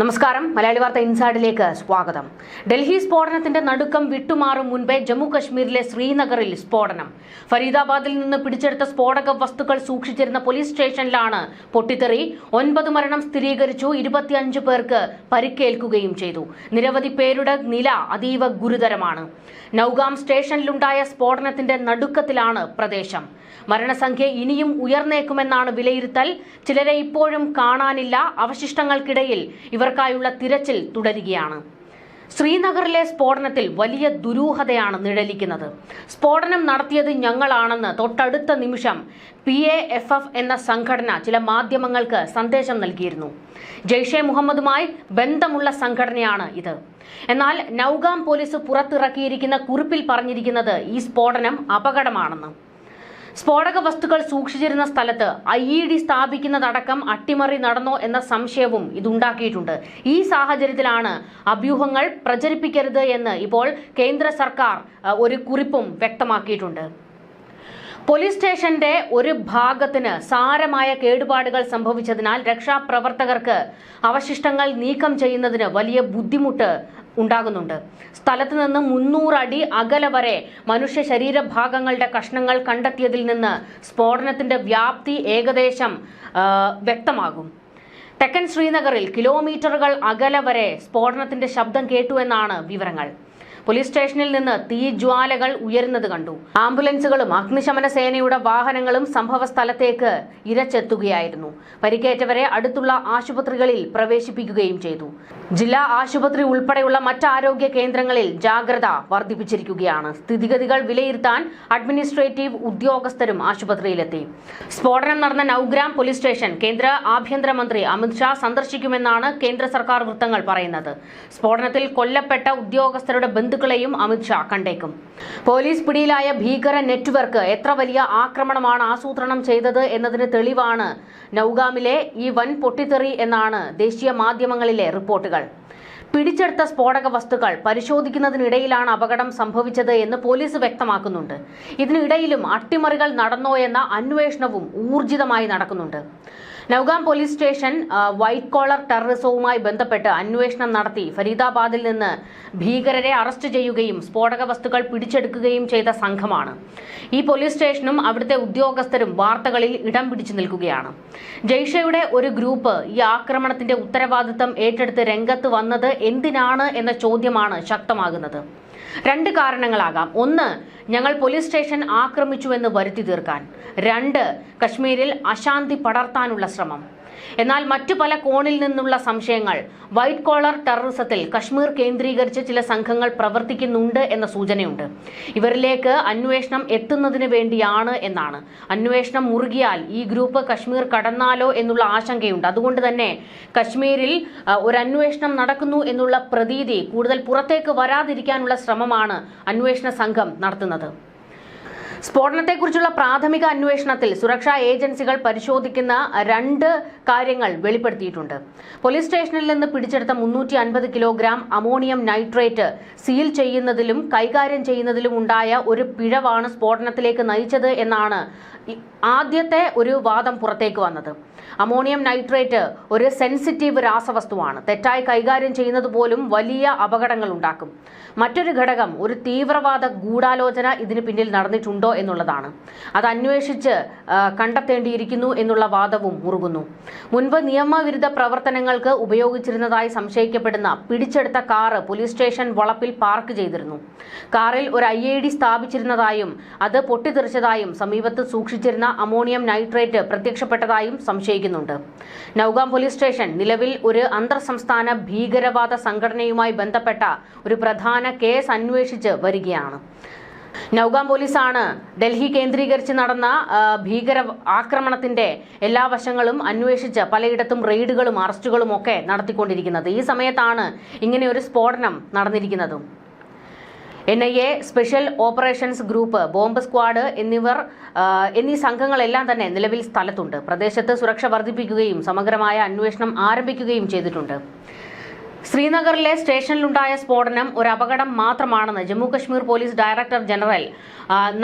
നമസ്കാരം. മലയാളി വാർത്ത ഇൻസൈഡിലേക്ക് സ്വാഗതം. ഡൽഹി സ്ഫോടനത്തിന്റെ നടുക്കം വിട്ടുമാറും മുൻപേ ജമ്മു കശ്മീരിലെ ശ്രീനഗറിൽ സ്ഫോടനം. ഫരീദാബാദിൽ നിന്ന് പിടിച്ചെടുത്ത സ്ഫോടക വസ്തുക്കൾ സൂക്ഷിച്ചിരുന്ന പോലീസ് സ്റ്റേഷനിലാണ് പൊട്ടിത്തെറി. ഒൻപത് മരണം സ്ഥിരീകരിച്ചു. ഇരുപത്തിയഞ്ച് പേർക്ക് പരിക്കേൽക്കുകയും ചെയ്തു. നിരവധി പേരുടെ നില അതീവ ഗുരുതരമാണ്. നൌഗാം സ്റ്റേഷനിലുണ്ടായ സ്ഫോടനത്തിന്റെ നടുക്കത്തിലാണ് പ്രദേശം. മരണസംഖ്യ ഇനിയും ഉയർന്നേക്കുമെന്നാണ് വിലയിരുത്തൽ. ചിലരെ ഇപ്പോഴും കാണാനില്ല. അവശിഷ്ടങ്ങൾക്കിടയിൽ ഇവർക്കായുള്ള തിരച്ചിൽ തുടരുകയാണ്. ശ്രീനഗറിലെ സ്ഫോടനത്തിൽ വലിയ ദുരൂഹതയാണ് നിഴലിക്കുന്നത്. സ്ഫോടനം നടത്തിയത് ഞങ്ങളാണെന്ന് തൊട്ടടുത്ത നിമിഷം പി എ എഫ് എഫ് എന്ന സംഘടന ചില മാധ്യമങ്ങൾക്ക് സന്ദേശം നൽകിയിരുന്നു. ജെയ്ഷെ മുഹമ്മദുമായി ബന്ധമുള്ള സംഘടനയാണ് ഇത്. എന്നാൽ നൌഗാം പോലീസ് പുറത്തിറക്കിയിരിക്കുന്ന കുറിപ്പിൽ പറഞ്ഞിരിക്കുന്നത് ഈ സ്ഫോടനം അപകടമാണെന്ന്. സ്ഫോടക വസ്തുക്കൾ സൂക്ഷിച്ചിരുന്ന സ്ഥലത്ത് ഐ ഇ ഡി സ്ഥാപിക്കുന്നതടക്കം അട്ടിമറി നടന്നോ എന്ന സംശയവും ഇതുണ്ടാക്കിയിട്ടുണ്ട്. ഈ സാഹചര്യത്തിലാണ് അഭ്യൂഹങ്ങൾ പ്രചരിപ്പിക്കരുത് എന്ന് ഇപ്പോൾ കേന്ദ്ര സർക്കാർ ഒരു കുറിപ്പും വ്യക്തമാക്കിയിട്ടുണ്ട്. പോലീസ് സ്റ്റേഷന്റെ ഒരു ഭാഗത്തിന് സാരമായ കേടുപാടുകൾ സംഭവിച്ചതിനാൽ രക്ഷാപ്രവർത്തകർക്ക് അവശിഷ്ടങ്ങൾ നീക്കം ചെയ്യുന്നതിന് വലിയ ബുദ്ധിമുട്ട് ഉണ്ടാകുന്നുണ്ട്. സ്ഥലത്ത് നിന്ന് മുന്നൂറടി അകലെ വരെ മനുഷ്യ ശരീരഭാഗങ്ങളുടെ കഷ്ണങ്ങൾ കണ്ടെത്തിയതിൽ നിന്ന് സ്ഫോടനത്തിന്റെ വ്യാപ്തി ഏകദേശം വ്യക്തമാകും. തെക്കൻ ശ്രീനഗറിൽ കിലോമീറ്ററുകൾ അകലെ വരെ സ്ഫോടനത്തിന്റെ ശബ്ദം കേട്ടു എന്നാണ് വിവരങ്ങൾ. പോലീസ് സ്റ്റേഷനിൽ നിന്ന് തീജ്വാലകൾ ഉയരുന്നത് കണ്ടു. ആംബുലൻസുകളും അഗ്നിശമന സേനയുടെ വാഹനങ്ങളും സംഭവ സ്ഥലത്തേക്ക് ഇരച്ചെത്തുകയായിരുന്നു. പരിക്കേറ്റവരെ അടുത്തുള്ള ആശുപത്രികളിൽ പ്രവേശിപ്പിക്കുകയും ചെയ്തു. ജില്ലാ ആശുപത്രി ഉൾപ്പെടെയുള്ള മറ്റ് ആരോഗ്യ കേന്ദ്രങ്ങളിൽ ജാഗ്രത വർദ്ധിപ്പിച്ചിരിക്കുകയാണ്. സ്ഥിതിഗതികൾ വിലയിരുത്താൻ അഡ്മിനിസ്ട്രേറ്റീവ് ഉദ്യോഗസ്ഥരും ആശുപത്രിയിലെത്തി. സ്ഫോടനം നടന്ന നൌഗ്രാം പോലീസ് സ്റ്റേഷൻ കേന്ദ്ര ആഭ്യന്തരമന്ത്രി അമിത്ഷാ സന്ദർശിക്കുമെന്നാണ് കേന്ദ്ര സർക്കാർ വൃത്തങ്ങൾ പറയുന്നത്. സ്ഫോടനത്തിൽ കൊല്ലപ്പെട്ട ഉദ്യോഗസ്ഥരുടെ ബന്ധുക്കളെയും അമിത്ഷാ കണ്ടേക്കും. പോലീസ് പിടിയിലായ ഭീകര നെറ്റ്വർക്ക് എത്ര വലിയ ആക്രമണമാണ് ആസൂത്രണം ചെയ്തത് എന്നതിന് തെളിവാണ് നൌഗാമിലെ ഈ വൻ പൊട്ടിത്തെറി എന്നാണ് ദേശീയ മാധ്യമങ്ങളിലെ റിപ്പോർട്ടുകൾ. പിടിച്ചെടുത്ത സ്ഫോടക വസ്തുക്കൾ പരിശോധിക്കുന്നതിനിടയിലാണ് അപകടം സംഭവിച്ചത് എന്ന് പോലീസ് വ്യക്തമാക്കുന്നുണ്ട്. ഇതിനിടയിലും അട്ടിമറികൾ നടന്നോ എന്ന അന്വേഷണവും ഊർജിതമായി നടക്കുന്നുണ്ട്. Nowgam police station white collar ടെററിസവുമായി ബന്ധപ്പെട്ട് അന്വേഷണം നടത്തി. ഫരീദാബാദിൽ നിന്ന് ഭീകരരെ അറസ്റ്റ് ചെയ്യുകയും സ്ഫോടക വസ്തുക്കൾ പിടിച്ചെടുക്കുകയും ചെയ്ത സംഘമാണ്. ഈ പോലീസ് സ്റ്റേഷനും അവിടുത്തെ ഉദ്യോഗസ്ഥരും വാർത്തകളിൽ ഇടം പിടിച്ചു നിൽക്കുകയാണ്. ജയ്ഷയുടെ ഒരു ഗ്രൂപ്പ് ഈ ആക്രമണത്തിന്റെ ഉത്തരവാദിത്തം ഏറ്റെടുത്ത് രംഗത്ത് വന്നത് എന്തിനാണ് എന്ന ചോദ്യമാണ് ശക്തമാകുന്നത്. രണ്ട് കാരണങ്ങളാകാം. ഒന്ന് ഞങ്ങൾ പോലീസ് സ്റ്റേഷൻ ആക്രമിച്ചുവെന്ന് വരുത്തി തീർക്കാൻ. രണ്ട് കശ്മീരിൽ അശാന്തി പടർത്താനുള്ള ശ്രമം. എന്നാൽ മറ്റു പല കോണിൽ നിന്നുള്ള സംശയങ്ങൾ. വൈറ്റ് കോളർ ടെററിസത്തിൽ കശ്മീർ കേന്ദ്രീകരിച്ച് ചില സംഘങ്ങൾ പ്രവർത്തിക്കുന്നുണ്ട് എന്ന സൂചനയുണ്ട്. ഇവരിലേക്ക് അന്വേഷണം എത്തുന്നതിന് വേണ്ടിയാണ് എന്നാണ്. അന്വേഷണം മുറുകിയാൽ ഈ ഗ്രൂപ്പ് കശ്മീർ കടന്നാലോ എന്നുള്ള ആശങ്കയുണ്ട്. അതുകൊണ്ട് തന്നെ കശ്മീരിൽ ഒരു അന്വേഷണം നടക്കുന്നു എന്നുള്ള പ്രതീതി കൂടുതൽ പുറത്തേക്ക് വരാതിരിക്കാനുള്ള ശ്രമമാണ് അന്വേഷണ സംഘം നടത്തുന്നത്. സ്ഫോടനത്തെക്കുറിച്ചുള്ള പ്രാഥമിക അന്വേഷണത്തിൽ സുരക്ഷാ ഏജൻസികൾ പരിശോധിക്കുന്ന രണ്ട് കാര്യങ്ങൾ വെളിപ്പെടുത്തിയിട്ടുണ്ട്. പോലീസ് സ്റ്റേഷനിൽ നിന്ന് പിടിച്ചെടുത്ത മുന്നൂറ്റി അൻപത് കിലോഗ്രാം അമോണിയം നൈട്രേറ്റ് സീൽ ചെയ്യുന്നതിലും കൈകാര്യം ചെയ്യുന്നതിലും ഉണ്ടായ ഒരു പിഴവാണ് സ്ഫോടനത്തിലേക്ക് നയിച്ചത് എന്നാണ് ആദ്യത്തെ ഒരു വാദം പുറത്തേക്ക് വന്നത്. അമോണിയം നൈട്രേറ്റ് ഒരു സെൻസിറ്റീവ് രാസവസ്തുവാണ്. തെറ്റായി കൈകാര്യം ചെയ്യുന്നത് പോലും വലിയ അപകടങ്ങൾ ഉണ്ടാക്കും. മറ്റൊരു ഘടകം ഒരു തീവ്രവാദ ഗൂഢാലോചന ഇതിന് പിന്നിൽ നടന്നിട്ടുണ്ടോ എന്നുള്ളതാണ്. അത് അന്വേഷിച്ച് കണ്ടെത്തേണ്ടിയിരിക്കുന്നു എന്നുള്ള വാദവും മുറുകുന്നു. മുൻപ് നിയമവിരുദ്ധ പ്രവർത്തനങ്ങൾക്ക് ഉപയോഗിച്ചിരുന്നതായി സംശയിക്കപ്പെടുന്ന പിടിച്ചെടുത്ത കാറ് പോലീസ് സ്റ്റേഷൻ വളപ്പിൽ പാർക്ക് ചെയ്തിരുന്നു. കാറിൽ ഒരു ഐ ഡി സ്ഥാപിച്ചിരുന്നതായും അത് പൊട്ടിത്തെറിച്ചതായും സമീപത്ത് സൂക്ഷിച്ചിരുന്ന അമോണിയം നൈട്രേറ്റ് പ്രത്യക്ഷപ്പെട്ടതായും സംശയിക്കുന്നുണ്ട്. നൌഗാം പോലീസ് സ്റ്റേഷൻ നിലവിൽ ഒരു അന്തർ സംസ്ഥാന ഭീകരവാദ സംഘടനയുമായി ബന്ധപ്പെട്ട ഒരു പ്രധാന കേസ് അന്വേഷിച്ച് വരികയാണ്. നൌഗാം പോലീസാണ് ഡൽഹി കേന്ദ്രീകരിച്ച് നടന്ന ഭീകര ആക്രമണത്തിന്റെ എല്ലാ വശങ്ങളും അന്വേഷിച്ച് പലയിടത്തും റെയ്ഡുകളും അറസ്റ്റുകളും ഒക്കെ നടത്തിക്കൊണ്ടിരിക്കുന്നത്. ഈ സമയത്താണ് ഇങ്ങനെ ഒരു സ്ഫോടനം നടന്നിരിക്കുന്നതും. N I A special operations group bomb squad എന്നിവർ എന്നീ സംഘങ്ങളെല്ലാം തന്നെ നിലവിൽ സ്ഥലത്തുണ്ട്. പ്രദേശത്ത് സുരക്ഷ വർദ്ധിപ്പിക്കുകയും സമഗ്രമായ അന്വേഷണം ആരംഭിക്കുകയും ചെയ്തിട്ടുണ്ട്. ശ്രീനഗറിലെ സ്റ്റേഷനിലുണ്ടായ സ്ഫോടനം ഒരു അപകടം മാത്രമാണെന്ന് Jammu Kashmir police director general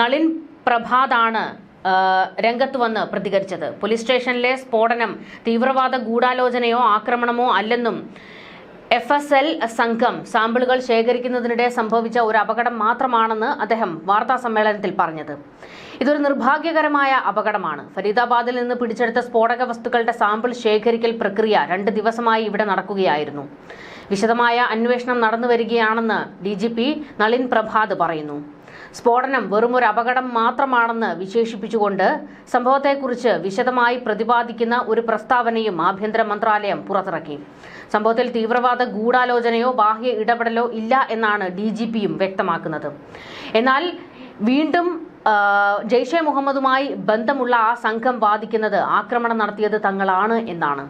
Nalin പ്രഭാതാണ് രംഗത്ത് വന്ന് പ്രതികരിച്ചത്. പോലീസ് സ്റ്റേഷനിലെ സ്ഫോടനം തീവ്രവാദ ഗൂഢാലോചനയോ ആക്രമണമോ അല്ലെന്നും എഫ് എസ് എൽ സംഘം സാമ്പിളുകൾ ശേഖരിക്കുന്നതിനിടെ സംഭവിച്ച ഒരു അപകടം മാത്രമാണെന്ന് അദ്ദേഹം വാർത്താ സമ്മേളനത്തിൽ പറഞ്ഞത്. ഇതൊരു നിർഭാഗ്യകരമായ അപകടമാണ്. ഫരീദാബാദിൽ നിന്ന് പിടിച്ചെടുത്ത സ്ഫോടക വസ്തുക്കളുടെ സാമ്പിൾ ശേഖരിക്കൽ പ്രക്രിയ രണ്ട് ദിവസമായി ഇവിടെ നടക്കുകയായിരുന്നു. വിശദമായ അന്വേഷണം നടന്നു വരികയാണെന്ന് D G P Nalin Prabhat പറയുന്നു. സ്ഫോടനം വെറുമൊരു അപകടം മാത്രമാണെന്ന് വിശേഷിപ്പിച്ചുകൊണ്ട് സംഭവത്തെക്കുറിച്ച് വിശദമായി പ്രതിപാദിക്കുന്ന ഒരു പ്രസ്താവനയും ആഭ്യന്തര മന്ത്രാലയം പുറത്തിറക്കി. സംഭവത്തിൽ തീവ്രവാദ ഗൂഢാലോചനയോ ബാഹ്യ ഇടപെടലോ ഇല്ല എന്നാണ് ഡി ജി പിയും വ്യക്തമാക്കുന്നത്. എന്നാൽ വീണ്ടും ജെയ്ഷെ മുഹമ്മദുമായി ബന്ധമുള്ള ആ സംഘം വാദിക്കുന്നത് ആക്രമണം നടത്തിയത് തങ്ങളാണ് എന്നാണ്.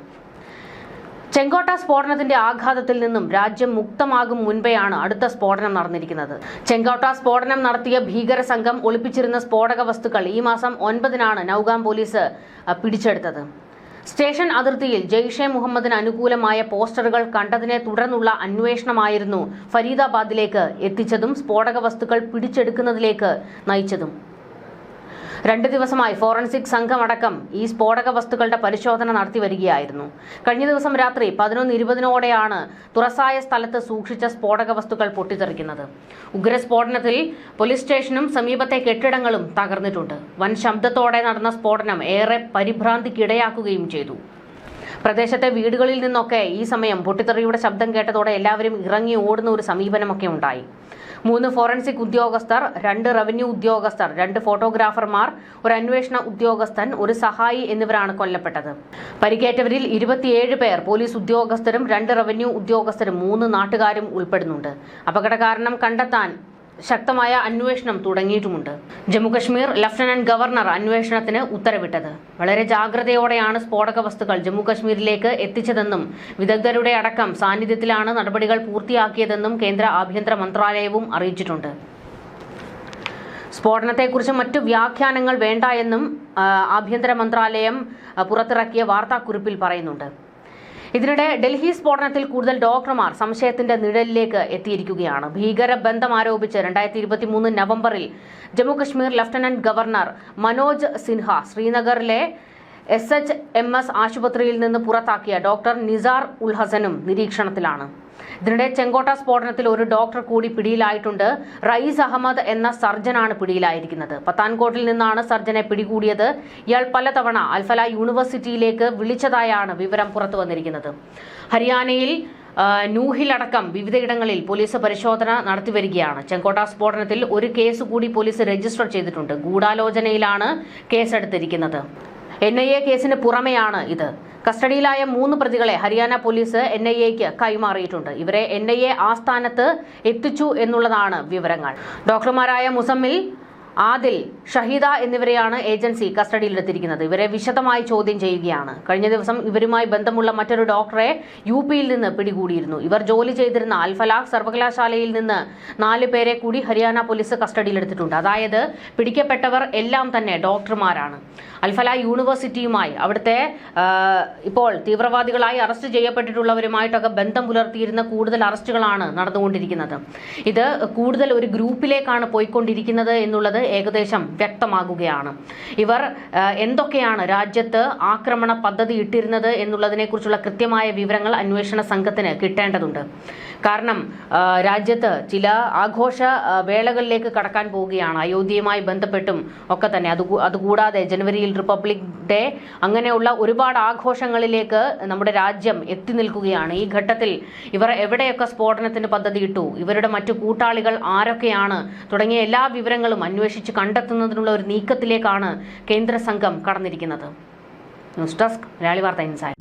ചെങ്കോട്ട സ്ഫോടനത്തിന്റെ ആഘാതത്തിൽ നിന്നും രാജ്യം മുക്തമാകും മുൻപെയാണ് അടുത്ത സ്ഫോടനം നടന്നിരിക്കുന്നത്. ചെങ്കോട്ട സ്ഫോടനം നടത്തിയ ഭീകര സംഘം ഒളിപ്പിച്ചിരുന്ന സ്ഫോടക വസ്തുക്കൾ ഈ മാസം ഒൻപതിനാണ് നൌഗാം പോലീസ് പിടിച്ചെടുത്തത്. സ്റ്റേഷൻ അതിർത്തിയിൽ ജെയ്ഷെ മുഹമ്മദിന് അനുകൂലമായ പോസ്റ്ററുകൾ കണ്ടതിനെ തുടർന്നുള്ള അന്വേഷണമായിരുന്നു ഫരീദാബാദിലേക്ക് എത്തിച്ചതും സ്ഫോടക വസ്തുക്കൾ പിടിച്ചെടുക്കുന്നതിലേക്ക് നയിച്ചതും. രണ്ട് ദിവസമായി ഫോറൻസിക് സംഘമടക്കം ഈ സ്ഫോടക വസ്തുക്കളുടെ പരിശോധന നടത്തി വരികയായിരുന്നു. കഴിഞ്ഞ ദിവസം രാത്രി പതിനൊന്ന് ഇരുപതിനോടെയാണ് തുറസായ സ്ഥലത്ത് സൂക്ഷിച്ച സ്ഫോടക വസ്തുക്കൾ പൊട്ടിത്തെറിക്കുന്നത്. ഉഗ്രസ്ഫോടനത്തിൽ പോലീസ് സ്റ്റേഷനും സമീപത്തെ കെട്ടിടങ്ങളും തകർന്നിട്ടുണ്ട്. വൻ ശബ്ദത്തോടെ നടന്ന സ്ഫോടനം ഏറെ പരിഭ്രാന്തിക്കിടയാക്കുകയും ചെയ്തു. പ്രദേശത്തെ വീടുകളിൽ നിന്നൊക്കെ ഈ സമയം പൊട്ടിത്തെറിയുടെ ശബ്ദം കേട്ടതോടെ എല്ലാവരും ഇറങ്ങി ഓടുന്ന ഒരു സമീപനമൊക്കെ ഉണ്ടായി. മൂന്ന് ഫോറൻസിക് ഉദ്യോഗസ്ഥർ രണ്ട് റവന്യൂ ഉദ്യോഗസ്ഥർ രണ്ട് ഫോട്ടോഗ്രാഫർമാർ ഒരു അന്വേഷണ ഉദ്യോഗസ്ഥൻ ഒരു സഹായി എന്നിവരാണ് കൊല്ലപ്പെട്ടത്. പരിക്കേറ്റവരിൽ ഇരുപത്തിയേഴ് പേർ പോലീസ് ഉദ്യോഗസ്ഥരും രണ്ട് റവന്യൂ ഉദ്യോഗസ്ഥരും മൂന്ന് നാട്ടുകാരും ഉൾപ്പെടുന്നുണ്ട്. അപകട കാരണം കണ്ടെത്താൻ ശക്തമായ അന്വേഷണം തുടങ്ങിയിട്ടുമുണ്ട്. ജമ്മുകശ്മീർ ലഫ്റ്റനന്റ് ഗവർണർ അന്വേഷണത്തിന് ഉത്തരവിട്ടത്. വളരെ ജാഗ്രതയോടെയാണ് സ്ഫോടക വസ്തുക്കൾ ജമ്മുകശ്മീരിലേക്ക് എത്തിച്ചതെന്നും വിദഗ്ധരുടെ അടക്കം സാന്നിധ്യത്തിലാണ് നടപടികൾ പൂർത്തിയാക്കിയതെന്നും കേന്ദ്ര ആഭ്യന്തര മന്ത്രാലയവും അറിയിച്ചിട്ടുണ്ട്. സ്ഫോടനത്തെക്കുറിച്ച് മറ്റു വ്യാഖ്യാനങ്ങൾ വേണ്ട എന്നും ആഭ്യന്തര മന്ത്രാലയം പുറത്തിറക്കിയ വാർത്താക്കുറിപ്പിൽ പറയുന്നുണ്ട്. ഇതിനിടെ ഡൽഹി സ്ഫോടനത്തിൽ കൂടുതൽ ഡോക്ടർമാർ സംശയത്തിന്റെ നിഴലിലേക്ക് എത്തിയിരിക്കുകയാണ്. ഭീകര ബന്ധം ആരോപിച്ച് രണ്ടായിരത്തി ഇരുപത്തി മൂന്ന് നവംബറിൽ ജമ്മുകശ്മീർ ലഫ്റ്റനന്റ് ഗവർണർ മനോജ് സിൻഹ ശ്രീനഗറിലെ എസ് എച്ച് എം എസ് ആശുപത്രിയിൽ നിന്ന് പുറത്താക്കിയ ഡോക്ടർ നിസാർ ഉൽഹസനും നിരീക്ഷണത്തിലാണ്. ഇതിനിടെ ചെങ്കോട്ട സ്ഫോടനത്തിൽ ഒരു ഡോക്ടർ കൂടി പിടിയിലായിട്ടുണ്ട്. റയീസ് അഹമ്മദ് എന്ന സർജനാണ് പിടിയിലായിരിക്കുന്നത്. പത്താൻകോട്ടിൽ നിന്നാണ് സർജനെ പിടികൂടിയത്. ഇയാൾ പലതവണ അൽഫല യൂണിവേഴ്സിറ്റിയിലേക്ക് വിളിച്ചതായാണ് വിവരം പുറത്തു വന്നിരിക്കുന്നത്. ഹരിയാനയിൽ ന്യൂഹിലടക്കം വിവിധയിടങ്ങളിൽ പോലീസ് പരിശോധന നടത്തിവരികയാണ് ചെങ്കോട്ട സ്ഫോടനത്തിൽ ഒരു കേസ് കൂടി പോലീസ് രജിസ്റ്റർ ചെയ്തിട്ടുണ്ട്. ഗൂഢാലോചനയിലാണ് കേസെടുത്തിരിക്കുന്നത്. എൻ ഐ എ കേസിന് പുറമെയാണ് ഇത്. കസ്റ്റഡിയിലായ മൂന്ന് പ്രതികളെ ഹരിയാന പോലീസ് എൻ ഐ എക്ക് കൈമാറിയിട്ടുണ്ട്. ഇവരെ എൻ ഐ എ ആസ്ഥാനത്ത് എത്തിച്ചു എന്നുള്ളതാണ് വിവരങ്ങൾ. ഡോക്ടർമാരായ മുസമ്മിൽ ആദിൽ ഷഹീദ എന്നിവരെയാണ് ഏജൻസി കസ്റ്റഡിയിലെടുത്തിരിക്കുന്നത്. ഇവരെ വിശദമായി ചോദ്യം ചെയ്യുകയാണ്. കഴിഞ്ഞ ദിവസം ഇവരുമായി ബന്ധമുള്ള മറ്റൊരു ഡോക്ടറെ യു പിയിൽ നിന്ന് പിടികൂടിയിരുന്നു. ഇവർ ജോലി ചെയ്തിരുന്ന അൽഫലാഖ് സർവകലാശാലയിൽ നിന്ന് നാല് പേരെ കൂടി ഹരിയാന പോലീസ് കസ്റ്റഡിയിലെടുത്തിട്ടുണ്ട്. അതായത് പിടിക്കപ്പെട്ടവർ എല്ലാം തന്നെ ഡോക്ടർമാരാണ്. അൽഫല യൂണിവേഴ്സിറ്റിയുമായി അവിടുത്തെ ഇപ്പോൾ തീവ്രവാദികളായി അറസ്റ്റ് ചെയ്യപ്പെട്ടിട്ടുള്ളവരുമായിട്ടൊക്കെ ബന്ധം പുലർത്തിയിരുന്ന കൂടുതൽ അറസ്റ്റുകളാണ് നടന്നുകൊണ്ടിരിക്കുന്നത്. ഇത് കൂടുതൽ ഒരു ഗ്രൂപ്പിലേക്കാണ് പോയിക്കൊണ്ടിരിക്കുന്നത് എന്നുള്ളത് ഏകദേശം വ്യക്തമാകുകയാണ്. ഇവർ എന്തൊക്കെയാണ് രാജ്യത്ത് ആക്രമണ പദ്ധതി ഇട്ടിരുന്നത് എന്നുള്ളതിനെക്കുറിച്ചുള്ള കൃത്യമായ വിവരങ്ങൾ അന്വേഷണ സംഘത്തിന് കിട്ടേണ്ടതുണ്ട്. കാരണം രാജ്യത്ത് ചില ആഘോഷ വേളകളിലേക്ക് കടക്കാൻ പോവുകയാണ്. അയോധ്യയുമായി ബന്ധപ്പെട്ടും ഒക്കെ തന്നെ. അത് അതുകൂടാതെ ജനുവരിയിൽ റിപ്പബ്ലിക് ഡേ അങ്ങനെയുള്ള ഒരുപാട് ആഘോഷങ്ങളിലേക്ക് നമ്മുടെ രാജ്യം എത്തി നിൽക്കുകയാണ്. ഈ ഘട്ടത്തിൽ ഇവർ എവിടെയൊക്കെ സ്ഫോടനത്തിന് പദ്ധതി ഇട്ടു ഇവരുടെ മറ്റു കൂട്ടാളികൾ ആരൊക്കെയാണ്? തുടങ്ങിയ എല്ലാ വിവരങ്ങളും അന്വേഷിച്ച് കണ്ടെത്തുന്നതിനുള്ള ഒരു നീക്കത്തിലേക്കാണ് കേന്ദ്ര സംഘം കടന്നിരിക്കുന്നത്. ന്യൂസ് ഡെസ്ക് മലയാളി വാർത്ത ഇൻസൈഡ്.